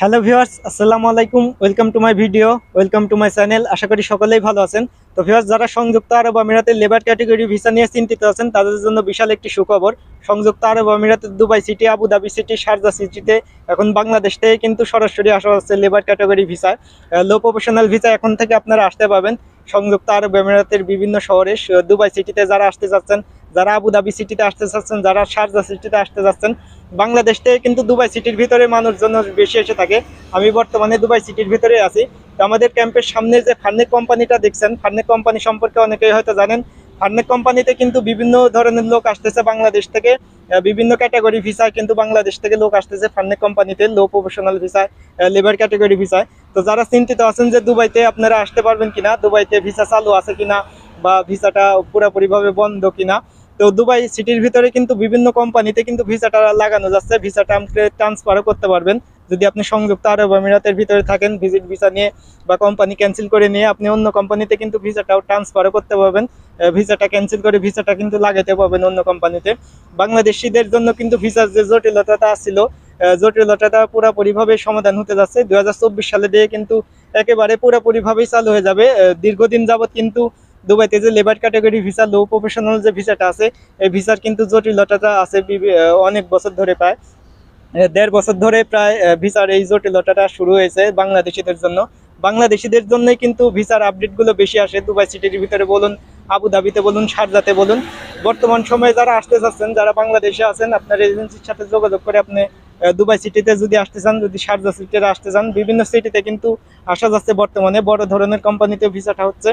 Hello viewers, আসসালামু আলাইকুম। Welcome to my video, welcome to my channel. আশা করি সকলেই ভালো আছেন। তো ভিউয়ার্স, যারা সংযুক্ত আরব আমিরাতের লেবার ক্যাটাগরি ভিসা নিয়ে চিন্তিত আছেন, তাদের জন্য বিশাল একটি সুখবর। সংযুক্ত আরব আমিরাতের Dubai city Abu Dhabi city, Sharjah সিটিতে এখন বাংলাদেশ থেকে কিন্তু সরাসরি আসা হচ্ছে labour category visa. Low professional visa এখন থেকে আপনারা আসতে পাবেন সংযুক্ত আরব আমিরাতের বিভিন্ন শহরে দুবাই সিটিতে যারা আসতে চাচ্ছেন, যারা আবুধাবি সিটিতে আসতে চাচ্ছেন, যারা শারজা সিটিতে আসতে যাচ্ছেন বাংলাদেশ থেকে কিন্তু দুবাই সিটির ভিতরে মানুষজন বেশি এসে থাকে। আমি বর্তমানে দুবাই সিটির ভিতরে আছি। তো আমাদের ক্যাম্পের সামনে যে ফার্নেক কোম্পানিটা দেখছেন, ফার্নেক কোম্পানি সম্পর্কে অনেকেই হয়তো জানেন। ফার্নেক কোম্পানিতে কিন্তু বিভিন্ন ধরনের লোক আসতেছে বাংলাদেশ থেকে। বিভিন্ন ক্যাটাগরি ভিসায় কিন্তু বাংলাদেশ থেকে লোক আসতেছে ফার্নেক কোম্পানিতে লো প্রফেশনাল ভিসায় লেবার ক্যাটাগরি ভিসায় তো যারা চিন্তিত আছেন যে দুবাইতে আপনারা আসতে পারবেন কিনা, দুবাইতে ভিসা চালু আছে কিনা বা ভিসাটা পুরোপুরিভাবে বন্ধ কিনা তো দুবাই সিটির ভিতরে কিন্তু বিভিন্ন কোম্পানিতে কিন্তু ভিসাটা লাগানো যাচ্ছে। ভিসাটা ট্রান্সফারও করতে পারবেন। যদি আপনি সংযুক্ত আরব আমিরাতের ভিতরে থাকেন ভিজিট ভিসা নিয়ে বা কোম্পানি ক্যান্সেল করে নিয়ে আপনি অন্য কোম্পানিতে কিন্তু ভিসাটাও ট্রান্সফারও করতে পারবেন। ভিসাটা ক্যান্সেল করে ভিসাটা কিন্তু লাগাতে পারবেন অন্য কোম্পানিতে বাংলাদেশিদের জন্য কিন্তু ভিসার যে জটিলতাটা ছিল আহ, জটিলতাটা পুরোপুরিভাবে সমাধান হতে যাচ্ছে। দু হাজার চব্বিশ সালে দিয়ে কিন্তু একেবারে পুরোপুরিভাবেই চালু হয়ে যাবে। দীর্ঘদিন যাবৎ কিন্তু দুবাইতে যে labour category visa low professional যে ভিসাটা আছে, এই ভিসার কিন্তু জটিলতাটা আছে অনেক বছর ধরে প্রায়। দেড় বছর ধরে প্রায় ভিসার এই জটিলতাটা শুরু হয়েছে বাংলাদেশিদের জন্য। বাংলাদেশিদের জন্যই কিন্তু ভিসার আপডেটগুলো বেশি আসে। দুবাই সিটির ভিতরে বলুন, আবুধাবিতে বলুন, সারজাতে বলুন। বর্তমান সময়ে যারা আসতে চাচ্ছেন যারা বাংলাদেশে আছেন, আপনার এজেন্সির সাথে যোগাযোগ করে আপনি দুবাই সিটিতে যদি আসতে চান, যদি শারজা সিটিতে আসতে চান, বিভিন্ন সিটিতে কিন্তু আসা যাচ্ছে বর্তমানে। বড় ধরনের কোম্পানিতে ভিসাটা হচ্ছে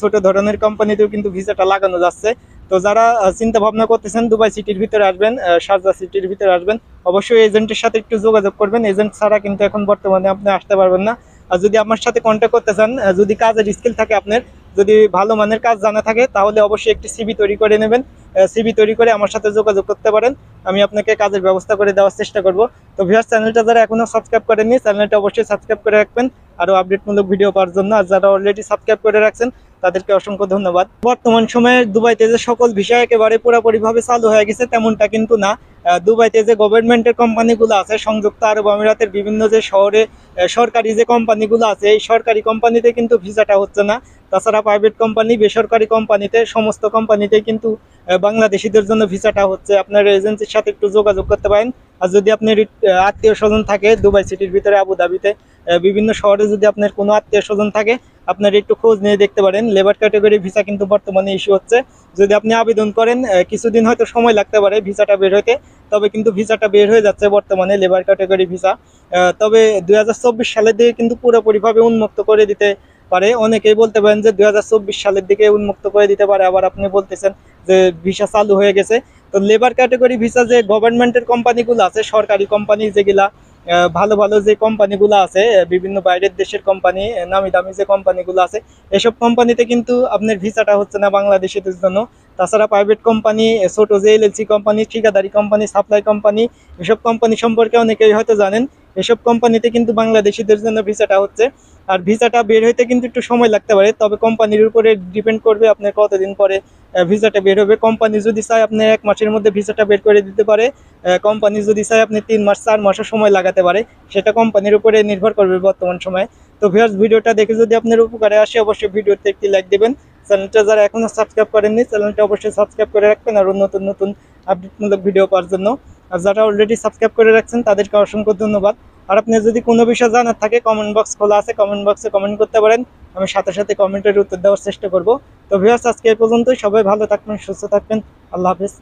ছোট ধরনের কোম্পানিতেও কিন্তু ভিসাটা লাগানো যাচ্ছে। তো যারা চিন্তা ভাবনা করতেছেন দুবাই সিটির ভিতরে আসবেন শারজা সিটির ভিতরে আসবেন, অবশ্যই এজেন্টের সাথে একটু যোগাযোগ করবেন। এজেন্ট ছাড়া কিন্তু এখন বর্তমানে আপনি আসতে পারবেন না। আর যদি আমার সাথে কন্ট্যাক্ট করতে চান যদি কাজের স্কিল থাকে আপনার, যদি ভালো মানের কাজ জানা থাকে, তাহলে অবশ্যই একটি সিবি তৈরি করে নেবেন। সিবি তৈরি করে আমার সাথে যোগাযোগ করতে পারেন। আমি আপনাকে কাজের ব্যবস্থা করে দেওয়ার চেষ্টা করব। তো ভিউয়ার চ্যানেলটা যারা এখনও সাবস্ক্রাইব করেননি চ্যানেলটা অবশ্যই সাবস্ক্রাইব করে রাখবেন। আরও আপডেটমূলক ভিডিও পাওয়ার জন্য। আর যারা অলরেডি সাবস্ক্রাইব করে রাখছেন, তাদেরকে অসংখ্য ধন্যবাদ। বর্তমান সময়ে দুবাইতে যে সকল ভিসা একেবারে পুরোপুরিভাবে চালু হয়ে গেছে, তেমনটা কিন্তু না। দুবাইতে যে গভর্নমেন্টের কোম্পানিগুলো আছে, সংযুক্ত আরব আমিরাতের বিভিন্ন যে শহরে সরকারি যে কোম্পানিগুলো আছে, এই সরকারি কোম্পানিতে কিন্তু ভিসাটা হচ্ছে না। তাছাড়া প্রাইভেট কোম্পানি বেসরকারি কোম্পানিতে সমস্ত কোম্পানিতে কিন্তু বাংলাদেশিদের জন্য ভিসাটা হচ্ছে আপনার এজেন্সির সাথে একটু যোগাযোগ করতে পারেন। আর যদি আপনার আত্মীয় স্বজন থাকে, দুবাই সিটির ভিতরে, আবুধাবিতে বিভিন্ন শহরে যদি আপনার কোনো আত্মীয় স্বজন থাকে, আপনার একটু খোঁজ নিয়ে দেখতে পারেন। লেবার ক্যাটাগরি ভিসা কিন্তু বর্তমানে ইস্যু হচ্ছে। যদি আপনি আবেদন করেন কিছুদিন হয়তো সময় লাগতে পারে ভিসাটা বের হতে তবে কিন্তু ভিসাটা বের হয়ে যাচ্ছে বর্তমানে লেবার ক্যাটাগরি ভিসা। তবে দু হাজার চব্বিশ সালের দিকে কিন্তু পুরোপুরিভাবে উন্মুক্ত করে দিতে পারে। অনেকেই বলতে পারেন যে দু হাজার চব্বিশ সালের দিকে উন্মুক্ত করে দিতে পারে। আবার আপনি বলতেছেন যে ভিসা চালু হয়ে গেছে। তো লেবার ক্যাটাগরি ভিসা যে গভর্নমেন্টের কোম্পানিগুলো আছে, সরকারি কোম্পানি যেগুলা ভালো ভালো যে কোম্পানিগুলো আছে বিভিন্ন বাইরের দেশের কোম্পানি নামি দামি যে কোম্পানিগুলো আছে, এসব কোম্পানিতে কিন্তু আপনার ভিসাটা হচ্ছে না বাংলাদেশিদের জন্য। তাছাড়া প্রাইভেট কোম্পানি ছোট যে এলএলসি কোম্পানি ঠিকাদারি কোম্পানি সাপ্লাই কোম্পানি এসব কোম্পানি সম্পর্কে অনেকেই হয়তো জানেন। এসব কোম্পানিতে কিন্তু বাংলাদেশিদের জন্য ভিসাটা হচ্ছে। আর ভিসাটা বের হইতে কিন্তু একটু সময় লাগতে পারে, তবে কোম্পানির উপরে ডিপেন্ড করবে আপনার কতদিন পরে ভিসাটা বের হবে। কোম্পানি যদি চায় আপনি এক মাসের মধ্যে ভিসাটা বের করে দিতে পারে কোম্পানি যদি চায় আপনি তিন মাস, চার মাসও সময় লাগাতে পারে, সেটা কোম্পানির উপরে নির্ভর করবে বর্তমান সময়ে। তো ভিউয়ার্স ভিডিওটা দেখে যদি আপনার উপকারে আসে, অবশ্যই ভিডিওতে একটি লাইক দেবেন। চ্যানেলটা যারা এখনও সাবস্ক্রাইব করেননি, চ্যানেলটা অবশ্যই সাবস্ক্রাইব করে রাখবেন আর নতুন নতুন আপডেটমূলক ভিডিও পাওয়ার জন্য। আর যারা অলরেডি সাবস্ক্রাইব করে রাখছেন, তাদেরকে অসংখ্য ধন্যবাদ। আর আপনি যদি কোনো বিষয় জানার থাকে কমেন্ট বক্স খোলা আছে কমেন্ট বক্সে কমেন্ট করতে পারেন। আমি সাথে সাথে কমেন্টের উত্তর দেওয়ার চেষ্টা করব। তো ভিউয়ার্স আজকে এ পর্যন্তই। সবাই ভালো থাকবেন, সুস্থ থাকবেন। আল্লাহ হাফিজ।